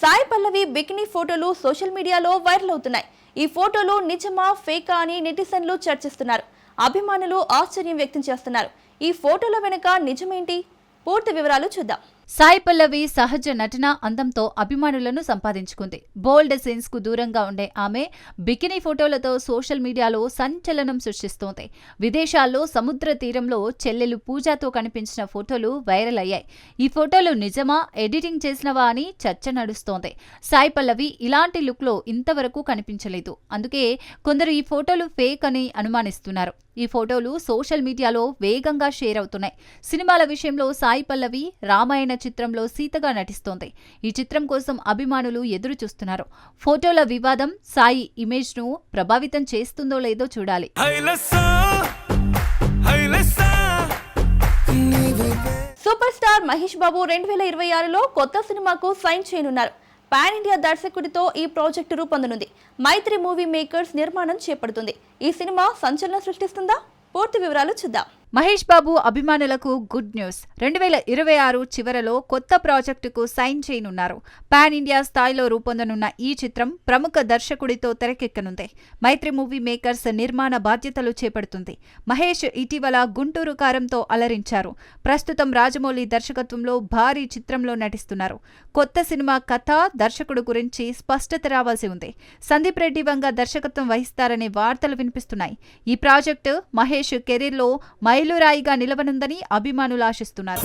Sai Pallavi bikini ఫోటోలు social మీడియాలో viral అవుతున్నాయి. ఈ ఫోటోలు నిజమా ఫేకా అని నెటిజన్లు చర్చిస్తున్నారు. అభిమానులు ఆశ్చర్యం వ్యక్తం చేస్తున్నారు. ఈ ఫోటోల వెనుక నిజమేంటి? పూర్తి వివరాలు చూద్దాం. సాయి పల్లవి సహజ నటన అందంతో అభిమానులను సంపాదించుకుంది. బోల్డ్ సీన్స్కు దూరంగా ఉండే ఆమె బికినీ ఫోటోలతో సోషల్ మీడియాలో సంచలనం సృష్టిస్తోంది. విదేశాల్లో సముద్ర తీరంలో చెల్లెలు పూజాతో కనిపించిన ఫోటోలు వైరల్ అయ్యాయి. ఈ ఫోటోలు నిజమా? ఎడిటింగ్ చేసినవా అని చర్చ నడుస్తోంది. సాయి పల్లవి ఇలాంటి లుక్లో ఇంతవరకు కనిపించలేదు. అందుకే కొందరు ఈ ఫోటోలు ఫేక్ అని అనుమానిస్తున్నారు. ఈ ఫోటోలు సోషల్ మీడియాలో వేగంగా షేర్ అవుతున్నాయి. సినిమాల విషయంలో సాయి పల్లవి రామాయణ చిత్రంలో సీతగా నటిస్తోంది. ఈ చిత్రం కోసం అభిమానులు ఎదురు చూస్తున్నారు ఫోటోల వివాదం సాయి ఇమేజ్ను ప్రభావితం చేస్తుందో లేదో చూడాలి. సూపర్ స్టార్ మహేష్ బాబు రెండు వేల ఇరవై ఆరులో కొత్త సినిమాకు సైన్ చేయనున్నారు. పాన్ ఇండియా దర్శకుడితో ఈ ప్రాజెక్టు రూపొందనుంది. మైత్రి మూవీ మేకర్స్ నిర్మాణం చేపడుతుంది. ఈ సినిమా సంచలనం సృష్టిస్తుందా? పూర్తి వివరాలు చూద్దాం. మహేష్ బాబు అభిమానులకు గుడ్ న్యూస్. రెండు వేల ఇరవై ఆరు చివరలో కొత్త ప్రాజెక్టుకు సైన్ చేయనున్నారు. పాన్ ఇండియా స్థాయిలో రూపొందనున్న ఈ చిత్రం ప్రముఖ దర్శకుడితో తెరకెక్కనుంది. మైత్రి మూవీ మేకర్స్ నిర్మాణ బాధ్యతలు చేపడుతుంది. మహేష్ ఇటీవల గుంటూరు కారంతో అలరించారు. ప్రస్తుతం రాజమౌళి దర్శకత్వంలో భారీ చిత్రంలో నటిస్తున్నారు. కొత్త సినిమా కథ దర్శకుడు గురించి స్పష్టత రావాల్సి ఉంది. సందీప్ రెడ్డి వంగ దర్శకత్వం వహిస్తారనే వార్తలు వినిపిస్తున్నాయి. ఈ ప్రాజెక్టు మహేష్ కెరీర్లో మైలురాయిగా నిలవనుందని అభిమానులు ఆశిస్తున్నారు.